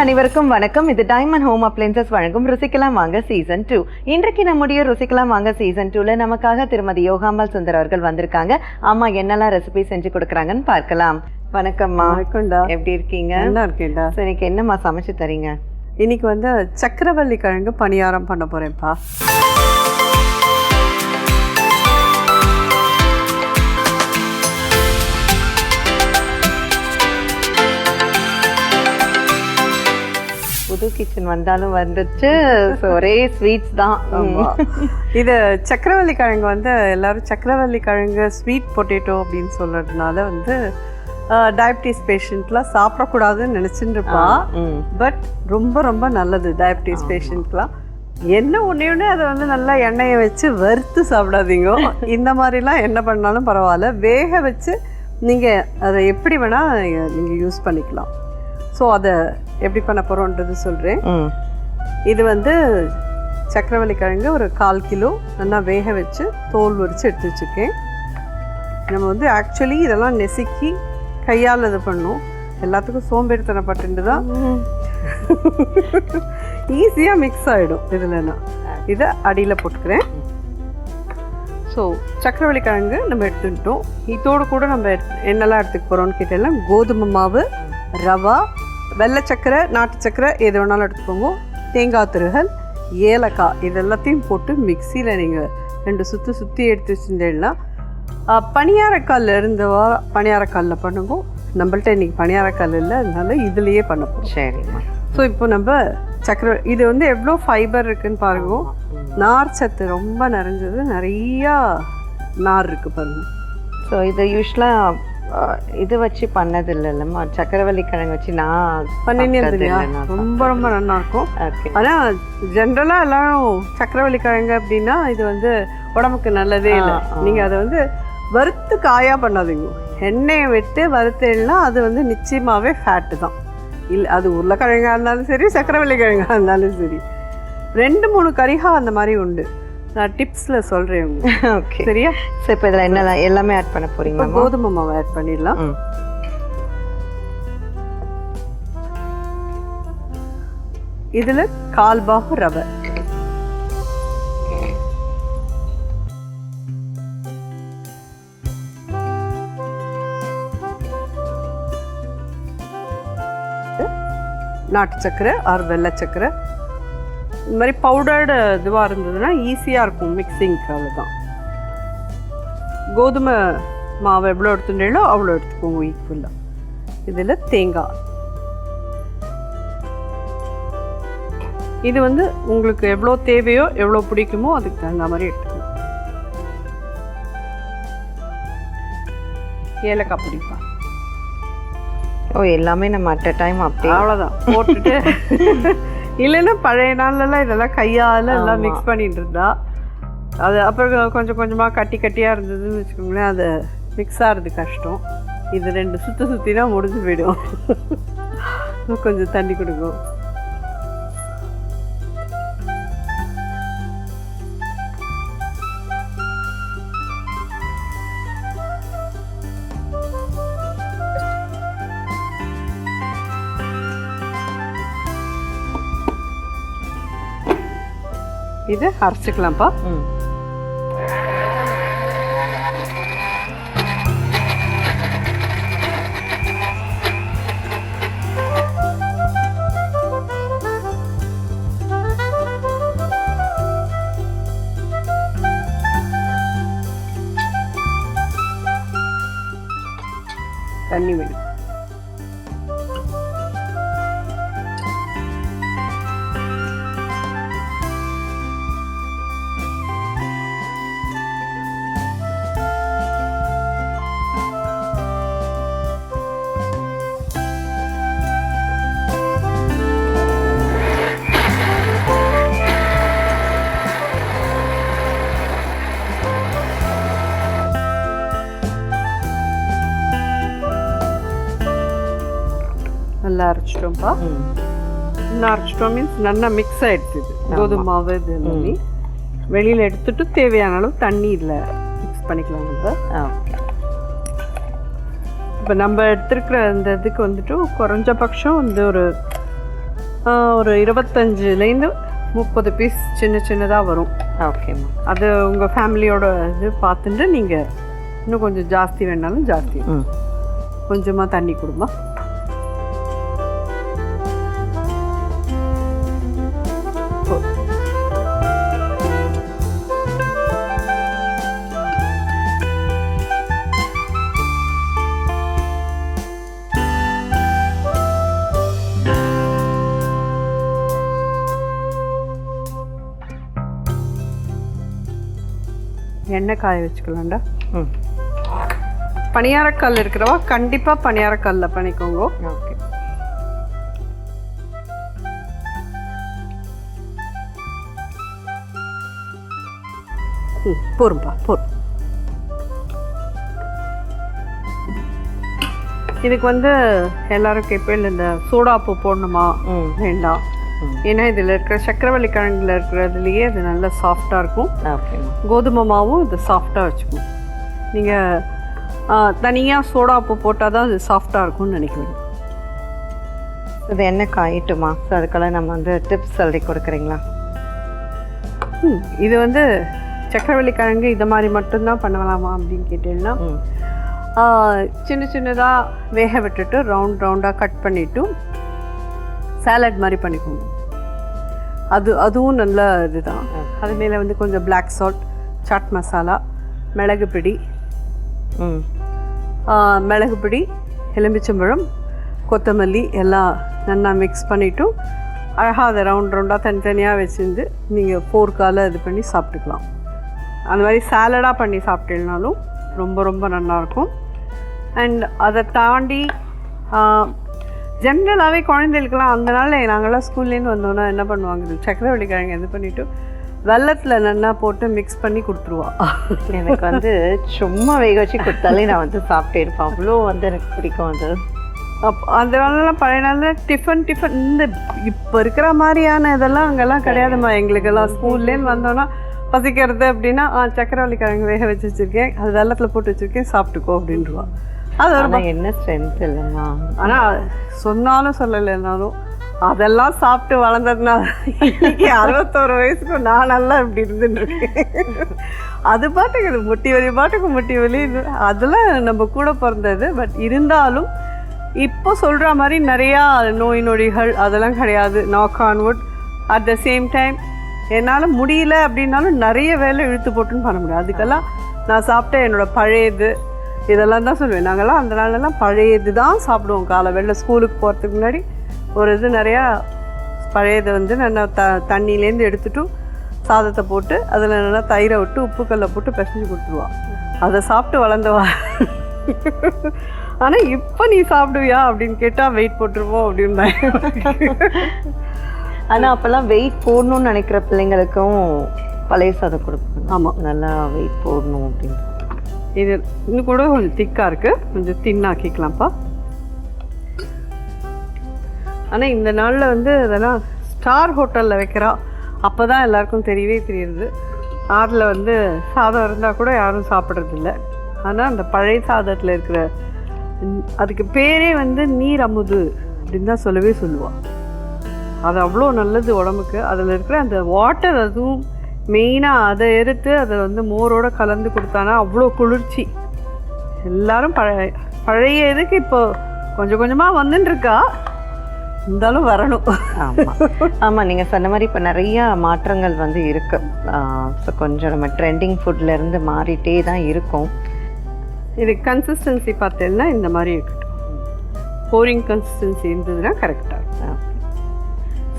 அனைவருக்கும் வணக்கம். இது டைமண்ட் ஹோம் அப்ளைன்சஸ் வழங்கும் ருசிக்கலாம் வாங்க சீசன் டூ இன்றைக்கு நம்முடைய ருசிக்கலாம் வாங்க சீசன் டூல நமக்காக திருமதி யோகாம்பாள் சுந்தர் அவர்கள் வந்திருக்காங்க. ஆமா என்னெல்லாம் ரெசிபி செஞ்சு கொடுக்குறாங்கன்னு பார்க்கலாம். வணக்கம்மா. வணக்கம்டா. எப்படி இருக்கீங்க? நல்லா இருக்கேன்டா. So, இன்னைக்கு என்னம்மா சமைச்சு தரீங்க? இன்னைக்கு வந்து சக்கரவள்ளி கிழங்கு பணியாரம் பண்ண போறேன்ப்பா. புது கிச்சன் வந்தாலும் வந்துச்சு. ஒரே ஸ்வீட்ஸ் தான். இது சக்கரவள்ளி கிழங்கு வந்து எல்லாரும் சக்கரவள்ளி கிழங்கு ஸ்வீட் பொட்டேட்டோ அப்படின்னு சொல்றதுனால வந்து டயபிட்டிஸ் பேஷண்ட்லாம் சாப்பிடக்கூடாதுன்னு நினச்சிட்டு இருப்பா ம். பட் ரொம்ப ரொம்ப நல்லது டயபிட்டிஸ் பேஷண்ட்லாம் என்ன ஒன்றே ஒன்று அதை வந்து நல்லா எண்ணெயை வச்சு வறுத்து சாப்பிடாதீங்க. இந்த மாதிரிலாம் என்ன பண்ணாலும் பரவாயில்ல. வேக வச்சு நீங்கள் அதை எப்படி வேணால் நீங்கள் யூஸ் பண்ணிக்கலாம். ஸோ அதை எப்படி பண்ண போகிறோன்றது சொல்கிறேன். இது வந்து சக்கரவள்ளி கிழங்கு ஒரு கால் கிலோ நல்லா வேக வச்சு தோல் உரித்து எடுத்து வச்சுருக்கேன். நம்ம வந்து ஆக்சுவலி இதெல்லாம் நெசுக்கி கையால் இது பண்ணும். எல்லாத்துக்கும் சோம்பேறித்தனப்பட்டு தான் ஈஸியாக மிக்ஸ் ஆகிடும் இதில்னா. இதை அடியில் போட்டுக்கிறேன். ஸோ சக்கரவள்ளி கிழங்கு நம்ம எடுத்துக்கிட்டோம். இதோடு கூட நம்ம என்னெல்லாம் எடுத்துக்க போகிறோம்னு கேட்டேன்னா கோதுமை மாவு ரவா வெள்ளை சக்கரை நாட்டு சக்கரை எது வேணாலும் எடுத்துக்கோங்க. தேங்காய் திருகல் ஏலக்காய் இது எல்லாத்தையும் போட்டு மிக்சியில் நீங்கள் ரெண்டு சுற்றி சுற்றி எடுத்து வச்சுருந்தேன்னா பணியாரக்கல் இருந்தவா பணியாரக்கல்லில் பண்ணுங்க. நம்மள்ட்ட இன்னைக்கு பணியாரக்கல் இல்லை அதனால இதுலேயே பண்ண போகிறோம் சரிம்மா. ஸோ இப்போ நம்ம சக்கரை இது வந்து எவ்வளோ ஃபைபர் இருக்குன்னு பாருங்க. நார் சத்து ரொம்ப நிறைஞ்சது நிறையா நார் இருக்கு பாருங்க. ஸோ இது யூஸ்வலாக இது வச்சு பண்ணது இல்லைல்லம்மா சக்கரவள்ளி கிழங்கு வச்சு நான் பண்ணினே சாப்பிட்டது இல்லையா இல்லை நான் ரொம்ப ரொம்ப நல்லா இருக்கும். ஆனால் ஜென்ரலாக எல்லாரும் சக்கரவள்ளி கிழங்கு அப்படின்னா இது வந்து உடம்புக்கு நல்லதே இல்லை. நீங்கள் அதை வந்து வறுத்து காயா பண்ணாதீங்க. எண்ணெயை விட்டு வறுத்தேன்னா அது வந்து நிச்சயமாகவே ஃபேட்டு தான். இல்லை அது உருளைக்கிழங்கா இருந்தாலும் சரி சக்கரவள்ளி கிழங்கா இருந்தாலும் சரி. ரெண்டு மூணு கரிகா அந்த மாதிரி உண்டு. நான் டிப்ஸில் சொல்கிறேன் உங்களுக்கு ஓகே சரியா? ஸோ இப்போ இதில் என்னெல்லாம் எல்லாமே ஆட் பண்ண இப்போ போறீங்களா கோதுமை மாவு ஆட் பண்ணிடலாம். இதில் கால் பாகம் ரவை. நாட்டு சக்கரை ஆர் வெள்ளை சக்கரை இந்த மாதிரி பவுடர்டு இதுவாக இருந்ததுன்னா ஈஸியாக இருக்கும் மிக்சிங்க்கு அவ்வளோதான் கோதுமை மாவு எவ்வளோ எடுத்துட்டீங்களோ அவ்வளோ எடுத்துக்கோங்க ஈக்குவலாக இதில் தேங்காய். இது வந்து உங்களுக்கு எவ்வளோ தேவையோ எவ்வளோ பிடிக்குமோ அதுக்கு தகுந்த மாதிரி எடுத்துக்கணும் ஏலக்காய் பிடிப்பா. ஓ எல்லாமே நம்ம அட் அ டைம் அப்படியே. அவ்வளோதான் போட்டுட்டு இல்லைன்னா பழைய நாள்லலாம் இதெல்லாம் கையால் எல்லாம். மிக்ஸ் பண்ணிட்டு இருந்தா அது அப்புறம் கொஞ்சம் கொஞ்சமாக கட்டி கட்டியாக இருந்ததுன்னு வச்சுக்கோங்களேன் அது மிக்ஸ் ஆகிறது கஷ்டம். இது ரெண்டு சுற்றி சுற்றினா முடிஞ்சு போயிடும். கொஞ்சம் தண்ணி கொடுக்கும். இது அரைச்சிக்கலாம்ப்பா தண்ணி வேணும் அரைச்சிட்டோம்ப்பா ம் நல்லா அரைச்சிட்டோம் மீன்ஸ் நல்லா மிக்ஸ் ஆகிடுது இது. கோதுமை மாவு இது எல்லாமே வெளியில் எடுத்துட்டு தேவையான அளவு தண்ணி இதில் மிக்ஸ் பண்ணிக்கலாம் நம்ம. இப்போ நம்ம எடுத்துருக்கிற இந்த இதுக்கு வந்துட்டு குறைஞ்சபட்சம் வந்து ஒரு ஒரு இருபத்தஞ்சுலேருந்து முப்பது பீஸ் சின்ன சின்னதாக வரும். ஓகேம்மா அது உங்கள் ஃபேமிலியோட இது பார்த்துட்டு நீங்கள் இன்னும் கொஞ்சம் ஜாஸ்தி வேணாலும் ஜாஸ்தி. கொஞ்சமாக தண்ணி கொடுமா. எண்ணெய் காய வச்சுக்கலாம்டா. ம். பணியாரக்கல் இருக்கிறவா? கண்டிப்பாக பணியாரக்கல்ல பண்ணிக்கோங்க ஓகே. ம் போரும்பா போரும் இதுக்கு வந்து எல்லாரும் கேட்பேன் இந்த சோடாப்பு போடணுமா? வேண்டாம். ஏன்னா இதில் இருக்கிற சக்கரவள்ளி கிழங்குல இருக்கிறதுலையே அது நல்லா சாஃப்டாக இருக்கும். கோதுமை மாவும் இது சாஃப்டாக வச்சுக்கும். நீங்கள் தனியாக சோடாப்பு போட்டால் தான் அது சாஃப்டாக இருக்கும்னு நினைக்கிறேன். இது என்ன காயிட்டுமா? ஸோ அதுக்கெல்லாம் நம்ம வந்து டிப்ஸ் சொல்லி கொடுக்குறீங்களா? இது வந்து சக்கரவள்ளி கிழங்கு இதை மாதிரி மட்டும்தான் பண்ணலாமா அப்படின்னு கேட்டீங்கன்னா சின்ன சின்னதாக வேக விட்டுட்டு ரவுண்ட் ரவுண்டாக கட் பண்ணிவிட்டு சாலட் மாதிரி பண்ணிக்கோங்க. அது அதுவும் நல்ல இதுதான். அது மேலே வந்து கொஞ்சம் பிளாக் சால்ட் சாட் மசாலா மிளகு பிடி மிளகு பிடி எலும்பிச்சம்பழம் கொத்தமல்லி எல்லாம் நல்லா மிக்ஸ் பண்ணிவிட்டு அழகாக அதை ரவுண்ட் ரவுண்டாக தனித்தனியாக வச்சுருந்து நீங்கள் ஃபோர்க்கால் இது பண்ணி சாப்பிட்டுக்கலாம். அந்த மாதிரி சாலடாக பண்ணி சாப்பிட்டீங்கனாலும் ரொம்ப ரொம்ப நல்லாயிருக்கும் அண்ட் அதை தாண்டி ஜென்ரலாகவே குழந்தைகளுக்கெல்லாம் அந்த நாளில் நாங்கள்லாம் ஸ்கூல்லேருந்து வந்தோன்னா என்ன பண்ணுவாங்க? சக்கரவள்ளி கிழங்கு இது பண்ணிவிட்டு வெள்ளத்தில் நல்லா போட்டு மிக்ஸ் பண்ணி கொடுத்துருவா. எனக்கு வந்து சும்மா வேக வச்சு கொடுத்தாலே நான் வந்து சாப்பிட்டே இருப்பேன். அவ்வளோ வந்து எனக்கு பிடிக்கும் அது. அப் அந்த நாளெல்லாம் பழைய நாளில் டிஃபன் டிஃபன் இந்த இப்போ இருக்கிற மாதிரியான இதெல்லாம் அங்கெல்லாம் கிடையாதும்மா. எங்களுக்கெல்லாம் ஸ்கூல்லேருந்து வந்தோன்னா பசிக்கிறது அப்படின்னா ஆ சக்கரவள்ளி கிழங்கு வேக வச்சு வச்சுருக்கேன். அது வெள்ளத்தில் போட்டு வச்சுருக்கேன். சாப்பிட்டுக்கோ அப்படின்றவா. அது என்ன ஸ்ட்ரென்த் இல்லைம்மா. ஆனால் சொன்னாலும் சொல்லலைன்னாலும் அதெல்லாம் சாப்பிட்டு வளர்ந்ததுனால இன்னைக்கு அறுபத்தோரு வயசுக்கு நான் நல்லா இப்படி இருந்துட்டு இருக்கேன். அது பாட்டுக்கு இது முட்டி வலி பாட்டுக்கு முட்டி வலி. இது அதெல்லாம் நம்ம கூட பிறந்தது பட் இருந்தாலும் இப்போ சொல்கிற மாதிரி நிறையா நோய் நொடிகள் அதெல்லாம் கிடையாது. Knock on wood at the same time என்னால் முடியல அப்படின்னாலும் நிறைய வேலை இழுத்து போட்டுன்னு பண்ண முடியும் அதுக்கெல்லாம் நான் சாப்பிட்ட என்னோட பழையது இதெல்லாம் தான் சொல்லுவேன். நாங்கள்லாம் அந்த நாளெல்லாம் பழையது தான் சாப்பிடுவோம் காலை. வெளில ஸ்கூலுக்கு போகிறதுக்கு முன்னாடி ஒரு இது நிறையா பழையதை வந்து நல்லா த தண்ணியிலேருந்து எடுத்துட்டு சாதத்தை போட்டு அதில் நல்லா தயிரை விட்டு உப்புக்கல்லை போட்டு பிசைஞ்சு கொடுத்துருவா. அதை சாப்பிட்டு வளர்ந்தவா? ஆனால் இப்போ நீ சாப்பிடுவியா அப்படின்னு கேட்டால் வெயிட் போட்டுருவோம் அப்படின்னு ஆனால் அப்போல்லாம் வெயிட் போடணும்னு நினைக்கிற பிள்ளைங்களுக்கும் பழைய சாதம் கொடுக்கணும். ஆமாம் நல்லா வெயிட் போடணும் அப்படின்னு. இது இன்னும் கூட கொஞ்சம் திக்காக இருக்குது கொஞ்சம் தின்னாக்கிக்கலாம்ப்பா ஆனால் இந்த நாளில் வந்து அதெல்லாம் ஸ்டார் ஹோட்டலில் வைக்கிறா அப்போ தான் எல்லாருக்கும் தெரியவே தெரியுது. ஆறில் வந்து சாதம் இருந்தால் கூட யாரும் சாப்பிட்றதில்ல. ஆனால் அந்த பழைய சாதத்தில் இருக்கிற அதுக்கு பேரே வந்து நீர் அமுது அப்படின்னு தான் சொல்லவே சொல்லுவாள் அது அவ்வளோ நல்லது உடம்புக்கு. அதில் இருக்கிற அந்த வாட்டர் அதுவும் மெயினாக அதை எடுத்து அதை வந்து மோரோட கலந்து கொடுத்தானா? அவ்வளோ குளிர்ச்சி. எல்லாரும் பழைய பழைய இதுக்கு இப்போ கொஞ்சம் கொஞ்சமாக வந்துன்னு இருக்கா இருந்தாலும் வரணும். ஆமாம் ஆமாம் நீங்கள் சொன்ன மாதிரி இப்போ நிறைய மாற்றங்கள் வந்து இருக்கு. ஸோ கொஞ்சம் நம்ம ட்ரெண்டிங் ஃபுட்லேருந்து மாறிட்டே தான் இருக்கும். இது கன்சிஸ்டன்சி பார்த்தீங்கன்னா இந்த மாதிரி இருக்கட்டும். போரிங் கன்சிஸ்டன்சி இருந்ததுன்னா கரெக்டாக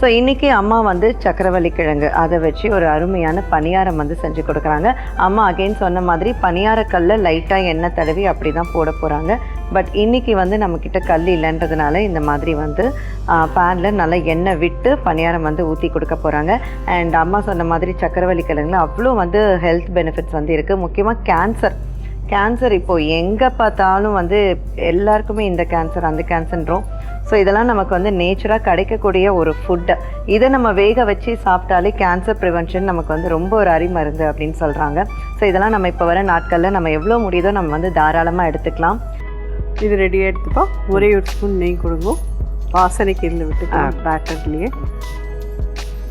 ஸோ இன்றைக்கி அம்மா வந்து சக்கரவள்ளி கிழங்கு. அதை வச்சு ஒரு அருமையான பணியாரம் வந்து செஞ்சு கொடுக்குறாங்க. அம்மா அகைன் சொன்ன மாதிரி பணியாரக்கல்ல லைட்டாக எண்ணெய் தடவி அப்படி தான் போட போகிறாங்க பட் இன்றைக்கி வந்து நம்மக்கிட்ட கல் இல்லைன்றதுனால இந்த மாதிரி வந்து பேனில் நல்லா எண்ணெய் விட்டு பணியாரம் வந்து ஊற்றி கொடுக்க போகிறாங்க அண்ட் அம்மா சொன்ன மாதிரி சக்கரவள்ளி கிழங்குல அவ்வளோ வந்து ஹெல்த் பெனிஃபிட்ஸ் வந்து இருக்குது முக்கியமாக கேன்சர் கேன்சர் இப்போ எங்கே பார்த்தாலும் வந்து எல்லாருக்குமே இந்த கேன்சர் அந்த கேன்சர்ன்றோம் ஸோ இதெல்லாம் நமக்கு வந்து நேச்சராக கிடைக்கக்கூடிய ஒரு ஃபுட்டு இதை நம்ம வேக வச்சு சாப்பிட்டாலே கேன்சர் ப்ரிவென்ஷன் நமக்கு வந்து ரொம்ப ஒரு அரிமருந்து அப்படின்னு சொல்கிறாங்க ஸோ இதெல்லாம் நம்ம இப்போ வர நாட்களில் நம்ம எவ்வளோ முடியுதோ நம்ம வந்து தாராளமாக எடுத்துக்கலாம். இது ரெடி எடுத்துப்பா ஒரே ஒரு ஸ்பூன் நெய் கொடுங்க. வாசனைக்கு இதில் விட்டுக்கலாம் பேட்டர்லேயே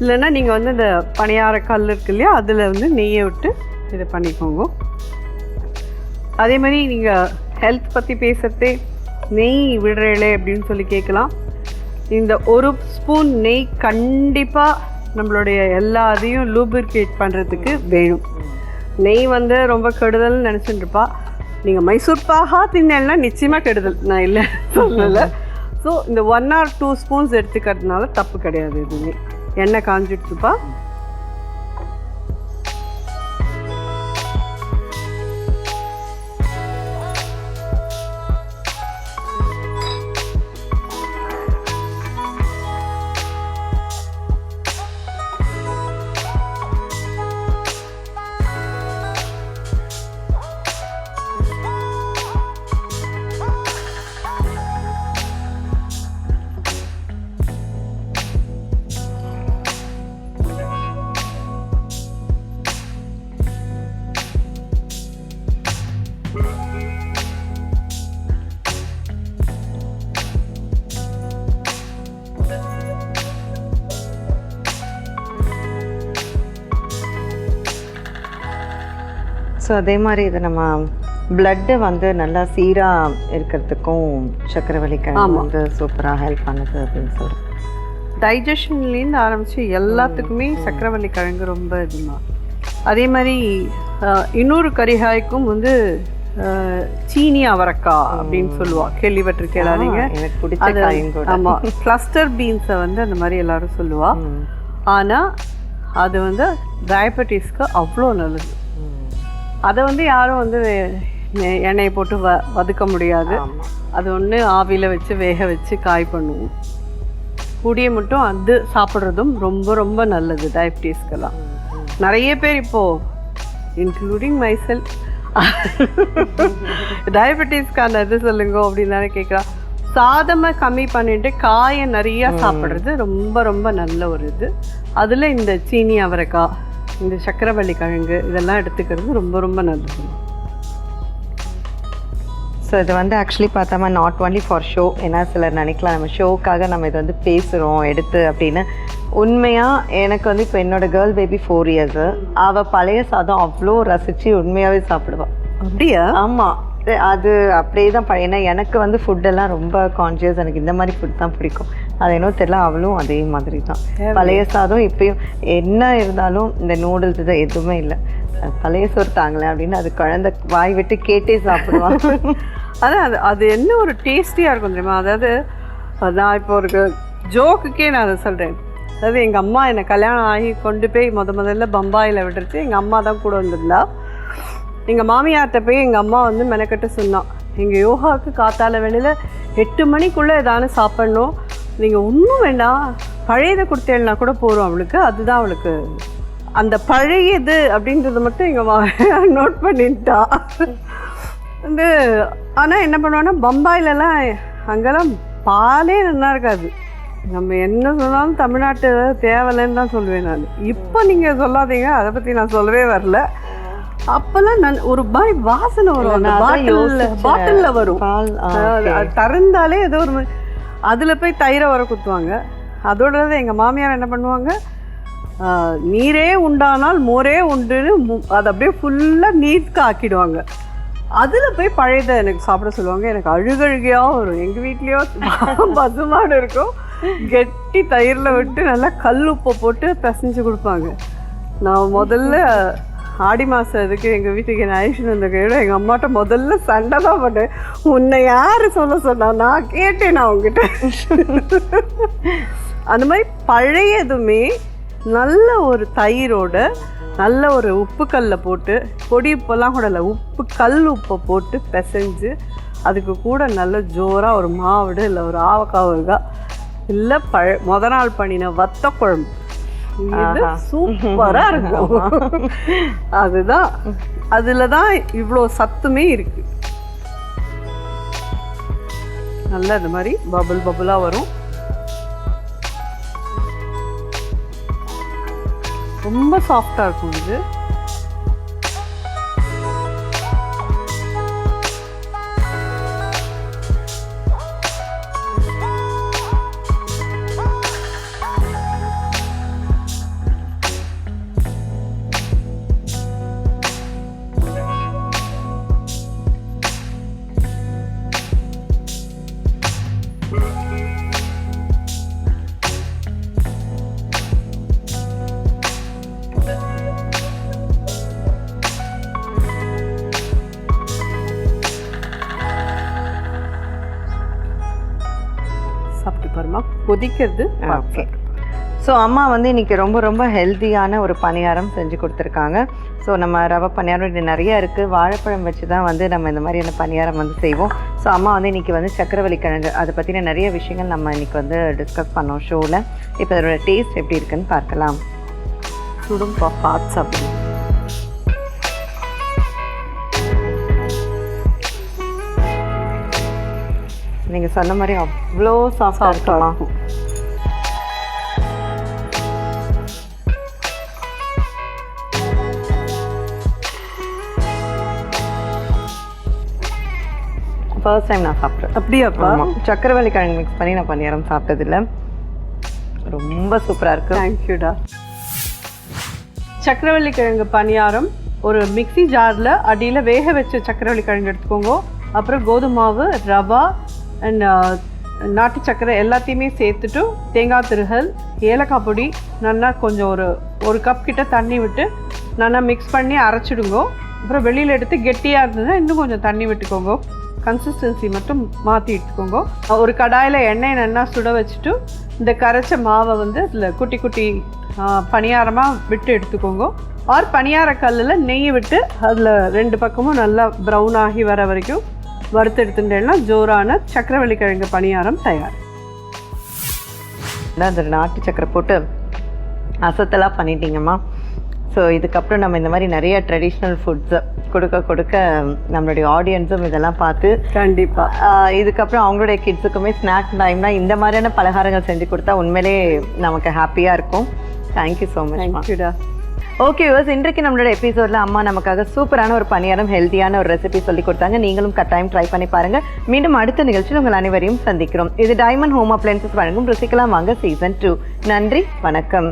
இல்லைன்னா நீங்கள் வந்து இந்த பணியார கல் இருக்கு இல்லையா அதில் வந்து நெய்யை விட்டு இதை பண்ணிக்கோங்க. அதே மாதிரி நீங்கள் ஹெல்த் பற்றி பேசுகிறதே நெய் விடுறேளே அப்படின்னு சொல்லி கேட்கலாம். இந்த ஒரு ஸ்பூன் நெய் கண்டிப்பாக நம்மளுடைய எல்லா அதையும் லூபிரிகேட் பண்ணுறதுக்கு வேணும். நெய் வந்து ரொம்ப கெடுதல்னு நினச்சிட்டு இருப்பா நீங்கள் மைசூர் பாகா தின்னா நிச்சயமாக கெடுதல். நான் இல்லை சொல்லலை. ஸோ இந்த ஒன் ஆர் டூ ஸ்பூன்ஸ் எடுத்துக்கிறதுனால தப்பு கிடையாது எதுவுமே. எண்ணெய் காஞ்சிடுச்சுப்பா. ஸோ அதே மாதிரி இது நம்ம பிளட்டு வந்து நல்லா சீராக இருக்கிறதுக்கும் சக்கரவள்ளி கிழங்கு வந்து சூப்பராக ஹெல்ப் பண்ணுது அப்படின்னு சொல்கிறேன் டைஜஷன்லேருந்து ஆரம்பித்து எல்லாத்துக்குமே சக்கரவள்ளி கிழங்கு ரொம்ப இதுமா. அதே மாதிரி இன்னொரு கரிகாய்க்கும் வந்து சீனி அவரக்காய் அப்படின்னு சொல்லுவா. கேள்விப்பட்டிருக்கேளா நீங்க எனக்கு பிடிச்ச காயும் கூட. ஆமா கிளஸ்டர் பீன்ஸை வந்து அந்த மாதிரி எல்லாரும் சொல்லுவா. ம். ஆனா அது வந்து டயபெட்டிஸ்க்கு அவ்வளோ நல்லது. அதை வந்து யாரும் வந்து எண்ணெயை போட்டு வ வதக்க முடியாது. அது ஒன்று ஆவியில் வச்சு வேக வச்சு காய் பண்ணுவோம். கூடிய மட்டும் அது சாப்பிட்றதும் ரொம்ப ரொம்ப நல்லது டயபிட்டிஸ்க்கெல்லாம். நிறைய பேர் இப்போ இன்க்ளூடிங் மைசெல் டயபெட்டிஸ்க்கான இது சொல்லுங்க அப்படின்னு கேட்குறா. சாதமை கம்மி பண்ணிட்டு காயை நிறைய சாப்பிட்றது ரொம்ப ரொம்ப நல்ல ஒரு இது. அதில் இந்த சீனி அவரைக்காய் இந்த சக்கரவள்ளி கிழங்கு இதெல்லாம் எடுத்துக்கிறது ரொம்ப ரொம்ப நல்லது. ஸோ இது வந்து ஆக்சுவலி பார்த்தோம்னா நாட் ஒன்லி ஃபார் ஷோ ஏன்னா சிலர் நினைக்கலாம் நம்ம ஷோக்காக நம்ம இது வந்து பேசுகிறோம் எடுத்து அப்படின்னு. உண்மையாக எனக்கு வந்து இப்போ என்னோட கேர்ள் பேபி ஃபோர் இயர்ஸு அவள் பழைய சாதம் அவ்வளோ ரசித்து உண்மையாகவே சாப்பிடுவாள் அப்படியா? ஆமாம் அது அப்படியே தான் ஏன்னா எனக்கு வந்து ஃபுட்டெல்லாம் ரொம்ப கான்ஷியஸ் எனக்கு இந்த மாதிரி ஃபுட் தான் பிடிக்கும். அது என்ன தெரியல அவளும் அதே மாதிரி தான் பழைய சாதம் இப்பயும் என்ன இருந்தாலும் இந்த நூடுல்ஸ் இது எதுவுமே இல்லை. பழைய சோறு தாங்களேன் அப்படின்னு அது குழந்தை வாய் விட்டு கேட்டே சாப்பிடுவான் அதான் அது அது என்ன ஒரு டேஸ்டியாக இருக்கும் தெரியுமா? அதாவது நான் இப்போ ஒரு ஜோக்குக்கே நான் அதை சொல்கிறேன் அதாவது எங்கள் அம்மா என்னை கல்யாணம் ஆகி கொண்டு போய் முத முதல்ல பம்பாயில் விட்டுருச்சு. எங்கள் அம்மா தான் கூட வந்திருந்தா. எங்கள் மாமியார்கிட்ட போய் எங்கள் அம்மா வந்து மெனக்கட்டு சொன்னான் எங்கள் யோகாவுக்கு காத்தால வேளையில் எட்டு மணிக்குள்ளே ஏதானு சாப்பிட்ணும். நீங்கள் ஒன்றும் வேண்டாம். பழையதை கொடுத்தேன்னா கூட போகிறோம் அவளுக்கு. அதுதான் அவளுக்கு. அந்த பழையது அப்படின்றது மட்டும் எங்கள் மா நோட் பண்ணிட்டா. வந்து ஆனால் என்ன பண்ணுவோன்னா பம்பாயிலலாம் அங்கெல்லாம் பாலே நல்லா இருக்காது. நம்ம என்ன சொன்னாலும் தமிழ்நாட்டு தேவையில்லைன்னு தான் சொல்லுவேன் நான். இப்போ நீங்கள் சொல்லாதீங்க அதை பற்றி நான் சொல்லவே வரல. அப்போல்லாம் நான் ஒரு மாதிரி வாசனை வரும். அந்த நான் அதான் பாட்டில் யோசிச்சேன். பாட்டிலில் வரும். திறந்தாலே ஏதோ ஒரு அதில் போய் தயிரை வர குத்துவாங்க. அதோட எங்கள் மாமியார் என்ன பண்ணுவாங்க? நீரே உண்டானால் மோரே உண்டுன்னு அதை அப்படியே ஃபுல்லாக நீர்க்கு ஆக்கிடுவாங்க. அதில் போய் பழையதை எனக்கு சாப்பிட சொல்லுவாங்க. எனக்கு அழுகழுகையாக வரும். எங்கள் வீட்லேயோ பசுமாடு இருக்கும். கெட்டி தயிரில் விட்டு நல்லா கல் உப்பை போட்டு பிசைஞ்சு கொடுப்பாங்க. நான் முதல்ல ஆடி மாதம் இதுக்கு எங்கள் வீட்டுக்கு என்ன ஐஷன் வந்த கையோட எங்கள் அம்மாட்ட முதல்ல சண்டை தான் பண்ணேன் உன்னை யார் சொல்ல சொன்னா? நான் கேட்டேன் நான் உங்ககிட்ட அந்த மாதிரி பழையதுமே நல்ல ஒரு தயிரோட நல்ல ஒரு உப்பு போட்டு பொடி உப்பெல்லாம் கூட இல்லை உப்பு கல் உப்பை போட்டு பிசைஞ்சு அதுக்கு கூட நல்ல ஜோராக ஒரு மாவிடு இல்லை ஒரு ஆவக்காய் ஊறுகாய் இல்லை பழ முத நாள் பண்ணின வத்த குழம்பு இது. சூப்பரா இருக்கும். அதுதான். அதுல தான் இவ்வளோ சத்துமே இருக்கு. நல்லா இந்த மாதிரி பபுள் பபுளா வரும். ரொம்ப சாஃப்டா இருக்கும் இது. சாப்பிட்டு பாருமா கொதிக்கிறது ஓகே. ஸோ அம்மா வந்து இன்னைக்கு ரொம்ப ரொம்ப ஹெல்த்தியான ஒரு பணியாரம் செஞ்சு கொடுத்துருக்காங்க. ஸோ நம்ம ரவை பணியாரம் இது நிறையா இருக்குது வாழைப்பழம் வச்சு தான் வந்து நம்ம இந்த மாதிரியான பணியாரம் வந்து செய்வோம். ஸோ அம்மா வந்து இன்னைக்கு வந்து சக்கரவள்ளி கிழங்கு அதை பற்றின நிறைய விஷயங்கள் நம்ம இன்னைக்கு வந்து டிஸ்கஸ் பண்ணோம் ஷோவில் இப்போ அதோட டேஸ்ட் எப்படி இருக்குன்னு பார்க்கலாம். சுடும்பா பார்த்து சாப்பிடுங்க நீங்கள் சொன்ன மாதிரி அவ்வளோ சாஃப்டாக இருக்குமா. ஃபர்ஸ்ட் டைம் நான் சாப்பிட்றேன். அப்படியாப்பா? சக்கரவள்ளி கிழங்கு மிக்ஸ் பண்ணி நான் பணியாரம் சாப்பிட்டதில்ல. ரொம்ப சூப்பராக இருக்குது தேங்க்யூடா சக்கரவள்ளி கிழங்கு பணியாரம் ஒரு மிக்ஸி ஜாரில் அடியில் வேக வச்ச சக்கரவள்ளி கிழங்கு எடுத்துக்கோங்க. அப்புறம் கோதுமை மாவு ரவா அண்ட் நாட்டு சக்கரை எல்லாத்தையுமே சேர்த்துட்டு தேங்காய் திருகல் ஏலக்காய் பொடி நல்லா கொஞ்சம் ஒரு ஒரு கப் கிட்ட தண்ணி விட்டு நல்லா மிக்ஸ் பண்ணி அரைச்சிடுங்கோ. அப்புறம் வெளியில் எடுத்து கெட்டியாக இருந்ததுன்னா இன்னும் கொஞ்சம் தண்ணி விட்டுக்கோங்க. கன்சிஸ்டன்சி மட்டும் மாற்றி எடுத்துக்கோங்க. ஒரு கடாயில் எண்ணெய் நல்லா சுட வச்சுட்டு இந்த கரைச்ச மாவை வந்து அதில் குட்டி குட்டி பணியாரமாக விட்டு எடுத்துக்கோங்க. ஆர் பணியார கல்லில் நெய் விட்டு அதில் ரெண்டு பக்கமும் நல்லா ப்ரௌன் ஆகி வர வரைக்கும் வறுத்து எடுத்துட்டேன்னா ஜோரான சக்கரவள்ளி கிழங்கு பணியாரம் தயார். அந்த நாட்டு சக்கரை போட்டு அசத்தலாக பண்ணிட்டீங்கம்மா. ஸோ இதுக்கப்புறம் நம்ம இந்த மாதிரி நிறைய ட்ரெடிஷ்னல் ஃபுட்ஸை கொடுக்க கொடுக்க நம்மளுடைய ஆடியன்ஸும் இதெல்லாம் பார்த்து கண்டிப்பாக இதுக்கப்புறம் அவங்களுடைய கிட்ஸுக்குமே ஸ்நாக் டைம்னா இந்த மாதிரியான பலகாரங்கள் செஞ்சு கொடுத்தா உண்மையிலே நமக்கு ஹாப்பியாக இருக்கும். தேங்க்யூ ஸோ மச் தேங்க்யூடா ஓகே விவர்ஸ் இன்றைக்கு நம்மளோட எபிசோடில் அம்மா நமக்காக சூப்பரான ஒரு பணியாரம் ஹெல்த்தியான ஒரு ரெசிபி சொல்லி கொடுத்தாங்க. நீங்களும் கட்டாயம் ட்ரை பண்ணி பாருங்க. மீண்டும் அடுத்த நிகழ்ச்சியில் உங்கள் அனைவரையும் சந்திக்கிறோம். இது டைமண்ட் ஹோம் அப்ளைன்சஸ் வழங்கும் ருசிக்கலாம் வாங்க சீசன் டூ நன்றி வணக்கம்.